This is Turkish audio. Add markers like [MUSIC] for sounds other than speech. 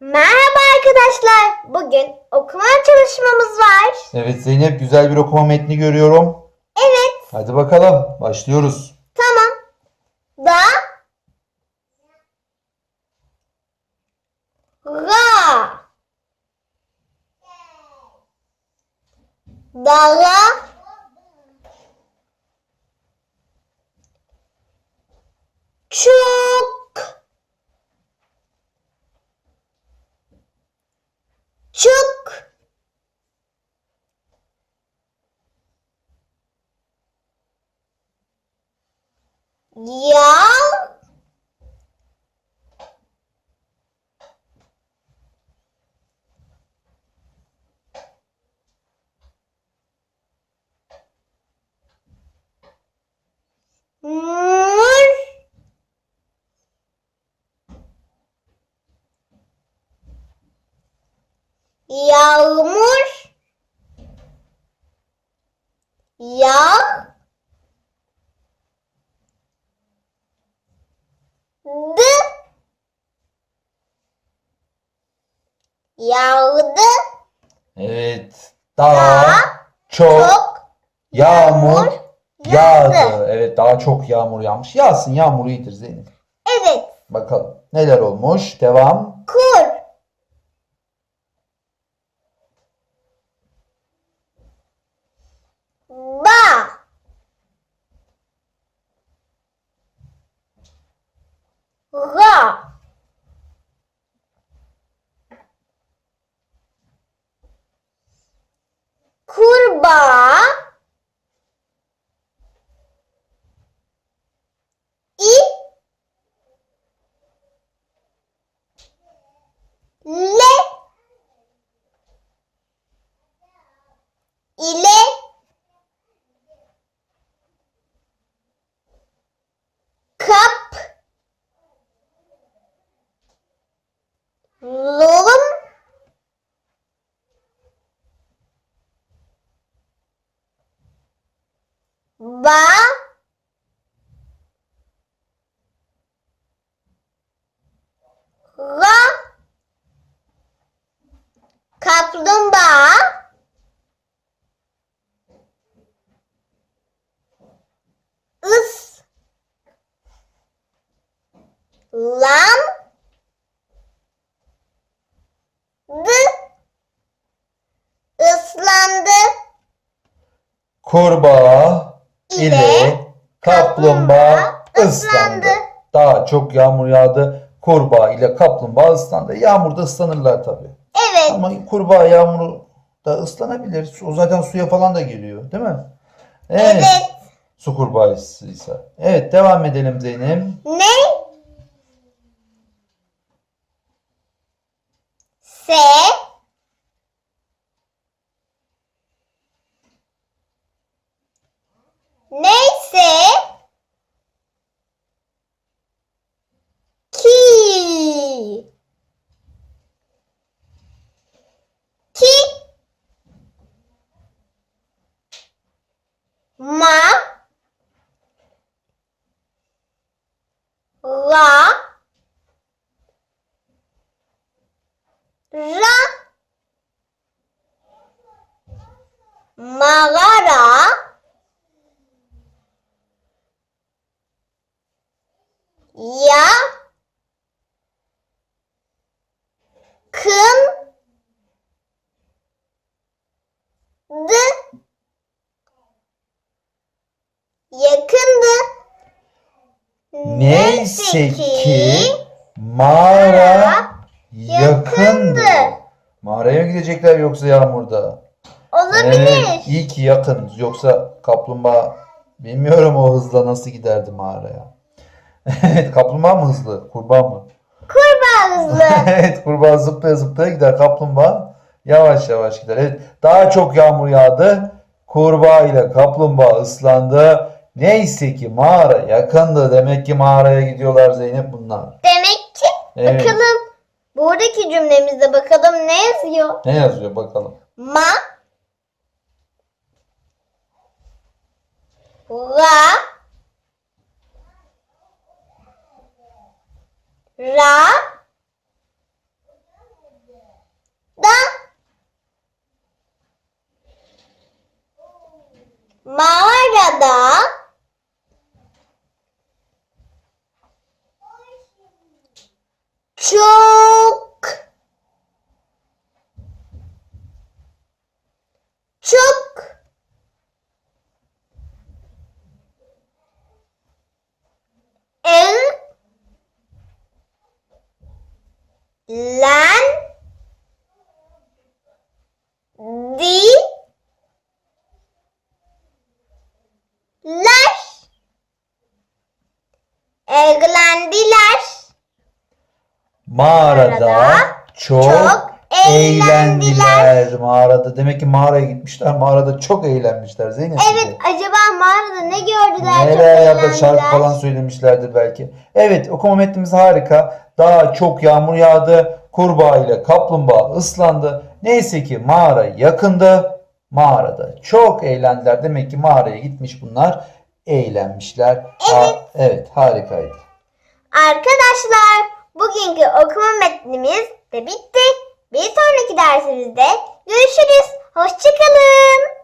Merhaba arkadaşlar. Bugün okuma çalışmamız var. Evet Zeynep güzel bir okuma metni görüyorum. Evet, Hadi bakalım başlıyoruz. tamam. Da Ra Dala Çok Çok Ya Mur. Yağmur Yağdı Evet. Daha Daha çok çok yağmur yağdı. yağdı. Evet daha çok yağmur yağmış. Yağsın yağmur iyidir Zeynep. Evet Bakalım neler olmuş. Devam. kur Ooh. Lam dı ıslandı Kurbağa ile ile kaplumbağa ıslandı. Daha çok yağmur yağdı. Kurbağa ile kaplumbağa ıslandı. Yağmurda ıslanırlar tabii. evet Ama kurbağa yağmuru da ıslanabilir. O zaten suya falan da geliyor, değil mi? evet Su kurbağasıysa. Evet devam edelim Zeynep. ne se neyse ki. Ki. Ma ra ra mağara ya. Kın. Dı. Yakındı. Neyse ki mağara yakındı. Mağaraya gidecekler yoksa yağmurda? Olabilir. Evet, iyi ki yakın. Yoksa kaplumbağa bilmiyorum o hızla nasıl giderdi mağaraya. [LAUGHS] Evet, kaplumbağa mı hızlı? Kurbağa mı? Kurbağa hızlı. [LAUGHS] Evet, kurbağa zıplaya zıplaya gider. Kaplumbağa yavaş yavaş gider. Evet, daha çok yağmur yağdı. Kurbağa ile kaplumbağa ıslandı. Neyse ki mağara yakındı. Demek ki mağaraya gidiyorlar Zeynep bunlar. Demek ki Evet. bakalım buradaki cümlemizde bakalım ne yazıyor? Ne yazıyor bakalım. Ma va ra da mağarada çok len di ler evlendiler Mağarada Mağarada çok, çok eğlendiler. Mağarada demek ki mağaraya gitmişler. Mağarada çok eğlenmişler Zeynep. evet acaba mağarada ne gördüler Neler ya da şarkı falan söylemişlerdir belki. Evet okuma metnimiz harika. Daha çok yağmur yağdı. Kurbağa ile kaplumbağa ıslandı. Neyse ki mağara yakındı. Mağarada çok eğlendiler. Demek ki mağaraya gitmiş bunlar. Eğlenmişler. Ha- evet harikaydı. Arkadaşlar bugünkü okuma metnimiz de bitti. Bir sonraki dersimizde görüşürüz. Hoşçakalın.